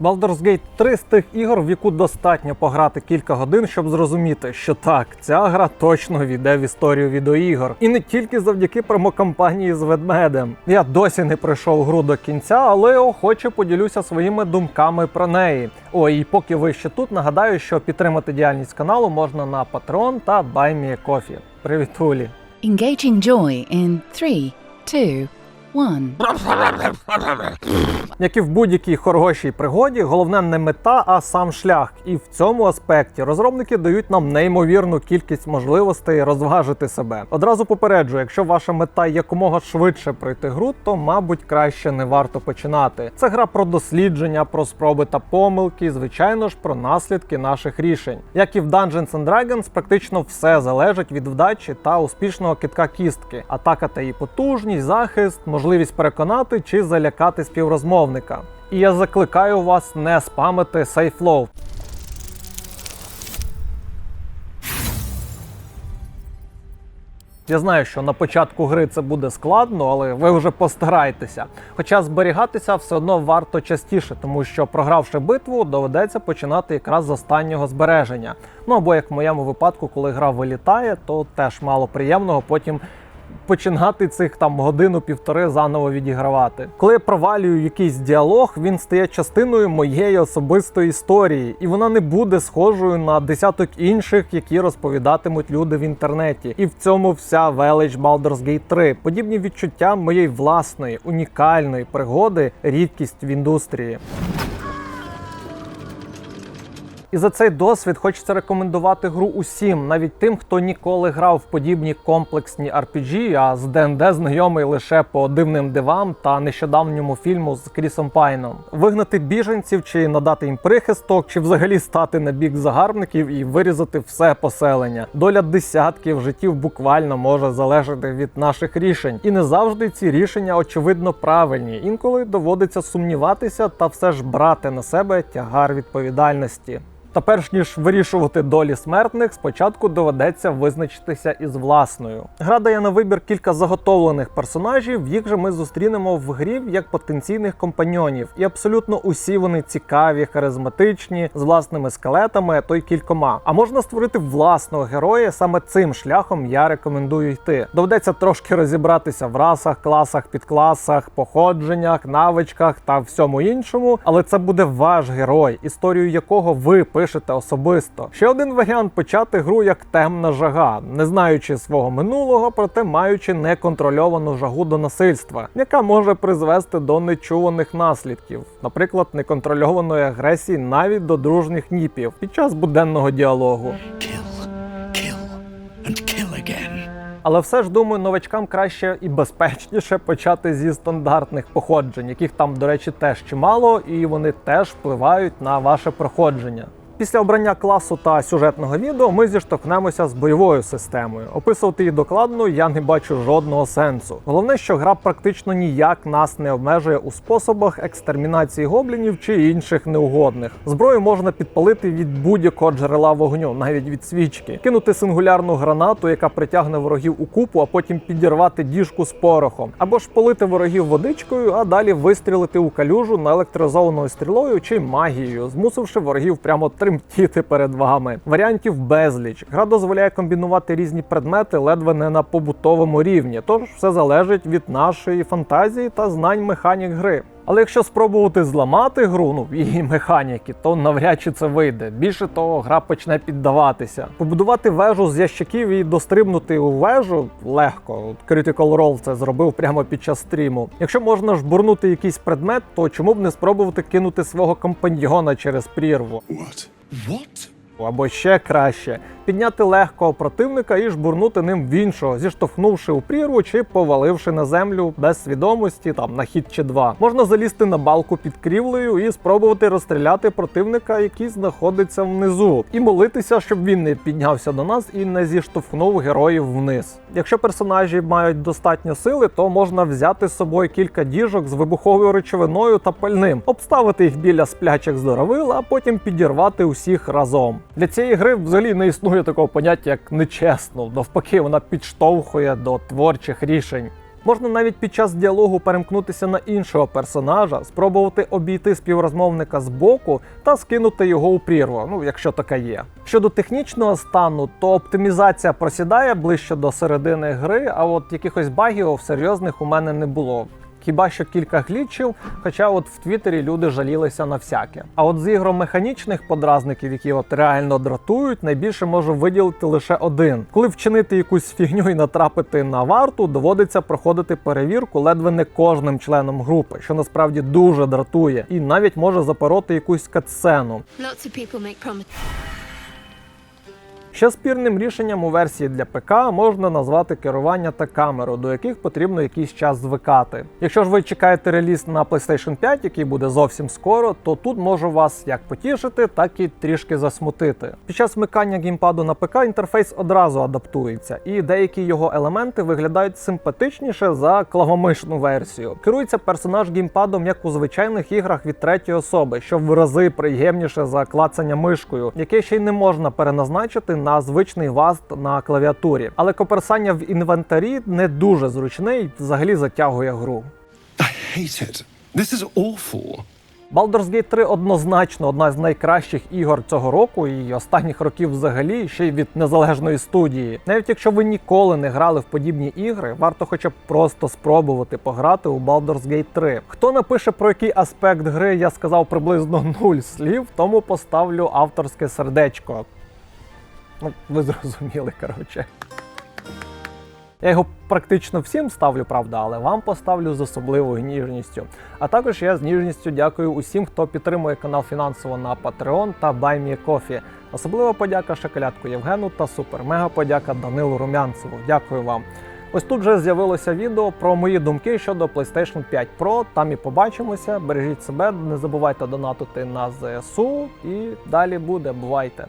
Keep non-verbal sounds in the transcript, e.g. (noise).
Baldur's Gate 3 з тих ігор, в яку достатньо пограти кілька годин, щоб зрозуміти, що так, ця гра точно війде в історію відеоігор. І не тільки завдяки промокампанії з ведмедем. Я досі не пройшов гру до кінця, але охоче поділюся своїми думками про неї. Ой, і поки ви ще тут, нагадаю, що підтримати діяльність каналу можна на Patreon та BuyMeACoffee. Привіт, Улі! Engaging joy in three, two, one. (laughs) Як і в будь-якій хорошій пригоді, головне не мета, а сам шлях. І в цьому аспекті розробники дають нам неймовірну кількість можливостей розважити себе. Одразу попереджую, якщо ваша мета якомога швидше пройти гру, то мабуть краще не варто починати. Це гра про дослідження, про спроби та помилки, і, звичайно ж, про наслідки наших рішень. Як і в Dungeons and Dragons, практично все залежить від вдачі та успішного китка кістки, атака та її потужність, захист, можливість переконати чи залякати співрозмовника. І я закликаю вас не спамити сейфлоу. Я знаю, що на початку гри це буде складно, але ви вже постарайтеся. Хоча зберігатися все одно варто частіше, тому що програвши битву, доведеться починати якраз з останнього збереження. Ну або як в моєму випадку, коли гра вилітає, то теж мало приємного потім. Починати цих там годину-півтори заново відігравати. Коли я провалюю якийсь діалог, він стає частиною моєї особистої історії, і вона не буде схожою на десяток інших, які розповідатимуть люди в інтернеті. І в цьому вся велич Baldur's Gate 3. Подібні відчуття моєї власної унікальної пригоди, рідкість в індустрії. І за цей досвід хочеться рекомендувати гру усім, навіть тим, хто ніколи грав в подібні комплексні RPG, а з ДНД знайомий лише по дивним дивам та нещодавньому фільму з Крісом Пайном. Вигнати біженців чи надати їм прихисток, чи взагалі стати на бік загарбників і вирізати все поселення. Доля десятків життів буквально може залежати від наших рішень, і не завжди ці рішення очевидно правильні. Інколи доводиться сумніватися та все ж брати на себе тягар відповідальності. Та перш ніж вирішувати долі смертних, спочатку доведеться визначитися із власною. Гра дає на вибір кілька заготовлених персонажів, їх же ми зустрінемо в грі як потенційних компаньйонів. І абсолютно усі вони цікаві, харизматичні, з власними скелетами, а то й кількома. А можна створити власного героя. Саме цим шляхом я рекомендую йти. Доведеться трошки розібратися в расах, класах, підкласах, походженнях, навичках та всьому іншому. Але це буде ваш герой, історію якого ви пишете особисто. Ще один варіант почати гру як темна жага, не знаючи свого минулого, проте маючи неконтрольовану жагу до насильства, яка може призвести до нечуваних наслідків, наприклад, неконтрольованої агресії навіть до дружніх ніпів під час буденного діалогу. Але все ж думаю, новачкам краще і безпечніше почати зі стандартних походжень, яких там, до речі, теж чимало, і вони теж впливають на ваше проходження. Після обрання класу та сюжетного відео ми зіштовхнемося з бойовою системою. Описувати її докладно я не бачу жодного сенсу. Головне, що гра практично ніяк нас не обмежує у способах екстермінації гоблінів чи інших неугодних. Зброю можна підпалити від будь-якого джерела вогню, навіть від свічки, кинути сингулярну гранату, яка притягне ворогів у купу, а потім підірвати діжку з порохом, або ж полити ворогів водичкою, а далі вистрілити у калюжу наелектризованою стрілою чи магією, змусивши ворогів прямо тремтіти перед вами. Варіантів безліч. Гра дозволяє комбінувати різні предмети ледве не на побутовому рівні, тож все залежить від нашої фантазії та знань механік гри. Але якщо спробувати зламати гру, ну її механіки, то навряд чи це вийде. Більше того, гра почне піддаватися. Побудувати вежу з ящиків і дострибнути у вежу легко. Critical Role це зробив прямо під час стріму. Якщо можна жбурнути якийсь предмет, то чому б не спробувати кинути свого компаньйона через прірву? What? What? Або ще краще підняти легкого противника і жбурнути ним в іншого, зіштовхнувши у прірву чи поваливши на землю без свідомості, там на хід чи два. Можна залізти на балку під крівлею і спробувати розстріляти противника, який знаходиться внизу, і молитися, щоб він не піднявся до нас і не зіштовхнув героїв вниз. Якщо персонажі мають достатньо сили, то можна взяти з собою кілька діжок з вибуховою речовиною та пальним, обставити їх біля сплячих здоровил, а потім підірвати усіх разом. Для цієї гри взагалі не існує такого поняття як нечесно. Навпаки, вона підштовхує до творчих рішень. Можна навіть під час діалогу перемкнутися на іншого персонажа, спробувати обійти співрозмовника з боку та скинути його у прірву, ну якщо така є. Щодо технічного стану, то оптимізація просідає ближче до середини гри, а от якихось багів серйозних у мене не було. Хіба що кілька глічів, хоча от в Твіттері люди жалілися на всяке. А от з ігромеханічних подразників, які от реально дратують, найбільше можу виділити лише один. Коли вчинити якусь фігню і натрапити на варту, доводиться проходити перевірку ледве не кожним членом групи, що насправді дуже дратує, і навіть може запороти якусь катсцену. Ще спірним рішенням у версії для ПК можна назвати керування та камеру, до яких потрібно якийсь час звикати. Якщо ж ви чекаєте реліз на PlayStation 5, який буде зовсім скоро, то тут можу вас як потішити, так і трішки засмутити. Під час вмикання геймпаду на ПК інтерфейс одразу адаптується, і деякі його елементи виглядають симпатичніше за клавомишну версію. Керується персонаж геймпадом як у звичайних іграх від третьої особи, що в рази приємніше за клацання мишкою, яке ще й не можна переназначити на звичний васт на клавіатурі. Але коперсання в інвентарі не дуже зручне і взагалі затягує гру. I hate it. This is awful. Baldur's Gate 3 однозначно одна з найкращих ігор цього року і останніх років взагалі ще й від незалежної студії. Навіть якщо ви ніколи не грали в подібні ігри, варто хоча б просто спробувати пограти у Baldur's Gate 3. Хто напише про який аспект гри я сказав приблизно нуль слів, тому поставлю авторське сердечко. Ну, ви зрозуміли, коротше. Я його практично всім ставлю, правда, але вам поставлю з особливою ніжністю. А також я з ніжністю дякую усім, хто підтримує канал фінансово на Patreon та BuyMeCoffee. Особлива подяка Шоколядку Євгену та супер-мега подяка Данилу Румянцеву. Дякую вам. Ось тут вже з'явилося відео про мої думки щодо PlayStation 5 Pro. Там і побачимося. Бережіть себе, не забувайте донатити на ЗСУ. І далі буде. Бувайте!